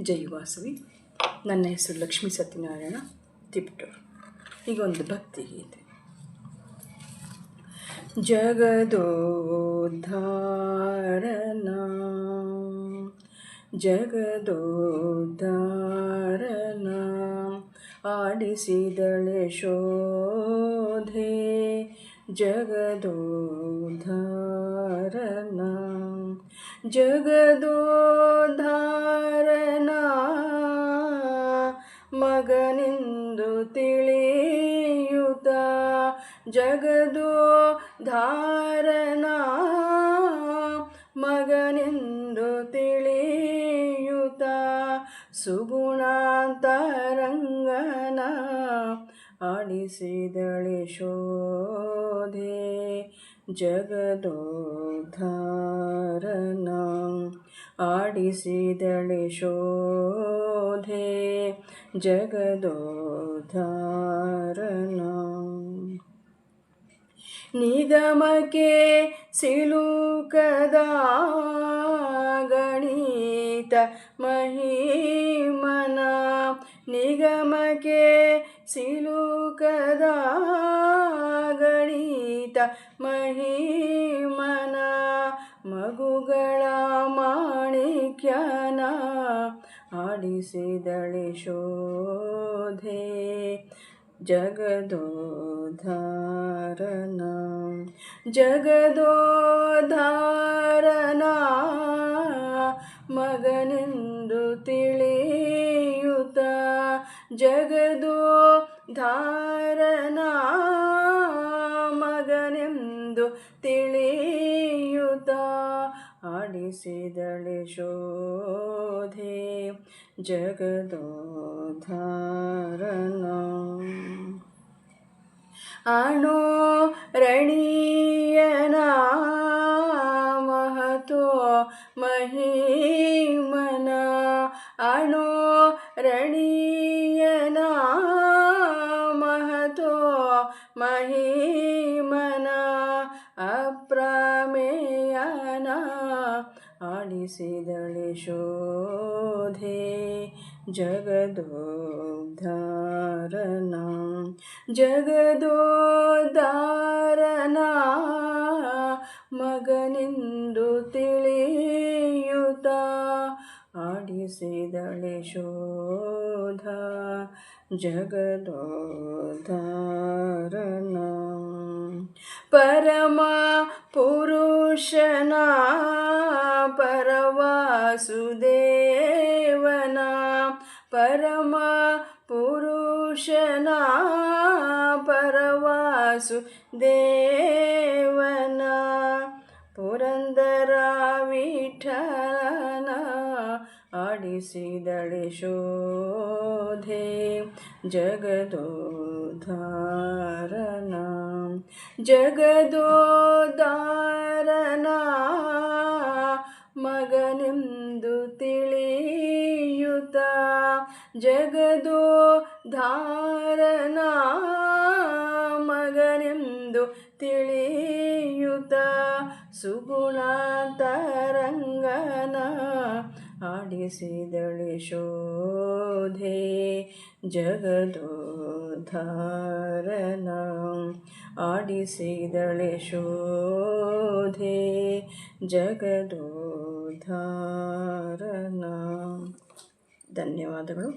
ಜೈ ವಾಸವಿ. ನನ್ನ ಹೆಸರು ಲಕ್ಷ್ಮೀ ಸತ್ಯನಾರಾಯಣ ತಿಪ್ಟೂರು ಈಗ ಒಂದು ಭಕ್ತಿ ಗೀತೆ. ಜಗದೋದ್ಧಾರನ ಜಗದೋದ್ಧಾರನ ಆಡಿಸಿದಳೆ ಶೋಧೆ. ಜಗದೋದ್ಧಾರನ ಜಗದೋದ್ಧಾರನ ಮಗನೆಂದು ತಿಳಿಯುತ್ತ ಜಗದೋ ಧಾರಣ ಮಗನೆಂದು ತಿಳಿಯುತ ಸುಗುಣಾಂತರಂಗನ ಆಡಿಸಿದಳೆ ಶೋಧೆ ಜಗದೋದ್ಧಾರನ ಆಡಿಸಿದಳೆ ಶೋಧೆ ಜಗದೋದ್ಧಾರನ ನಿಗಮಕ್ಕೆ ಸಿಲುಕದ ಗಣಿತ ಮಹಿಮನ ನಿಗಮಕ್ಕೆ ಸಿಲುಕದ ಗಣಿತ ಮಹಿಮನ ಮಗುಗಳ ಆಡಿಸಿದಳೆ ಶೋಧೆ ಜಗದೋಧಾರನ. ಜಗದೋಧಾರನ ಮಗನೆಂದು ತಿಳಿಯುತ ಜಗದೋ ಧಾರನ ಮಗನೆಂದು ತಿಳಿಯುತ ಆಡಿಸಿದಳೆ ಶೋಧೆ बोधे जगदोधारण अणु रणीयना महतो महिमना। अणु रणीयना महतो महिमना। ಆಡಿಸಿದಳೆ ಶೋಧೆ ಜಗದೋದ್ಧಾರನ ಜಗದೋದ್ಧಾರನ ಮಗನೆಂದು ತಿಳಿಯುತ್ತ ಆಡಿಸಿದಳೆ ಶೋಧ ಜಗದೋದ್ಧಾರನ ಪರಮ ಪುರುಷನ ಪರವಾಸುದೇವನ ಪರಮ ಪುರುಷನ ಪರವಾಸು ದೇವನ ಪುರಂದರ ವಿಠಲನ ಆಡಿಸಿದಳೆ ಶೋಧೆ ಜಗದೋದ್ಧಾರನ. ಜಗದೋದ್ಧಾರನ ಜಗದೋ ಧಾರಣ ಮಗನೆಂದು ತಿಳಿಯುತ ಸುಗುಣ ತರಂಗನ ಆಡಿಸಿದಳೆ ಶೋಧೆ. ಜಗದೋದ್ಧಾರನ ಆಡಿಸಿದಳೆ ಶೋಧೆ. ಜಗದೋದ್ಧಾರನ ಧನ್ಯವಾದಗಳು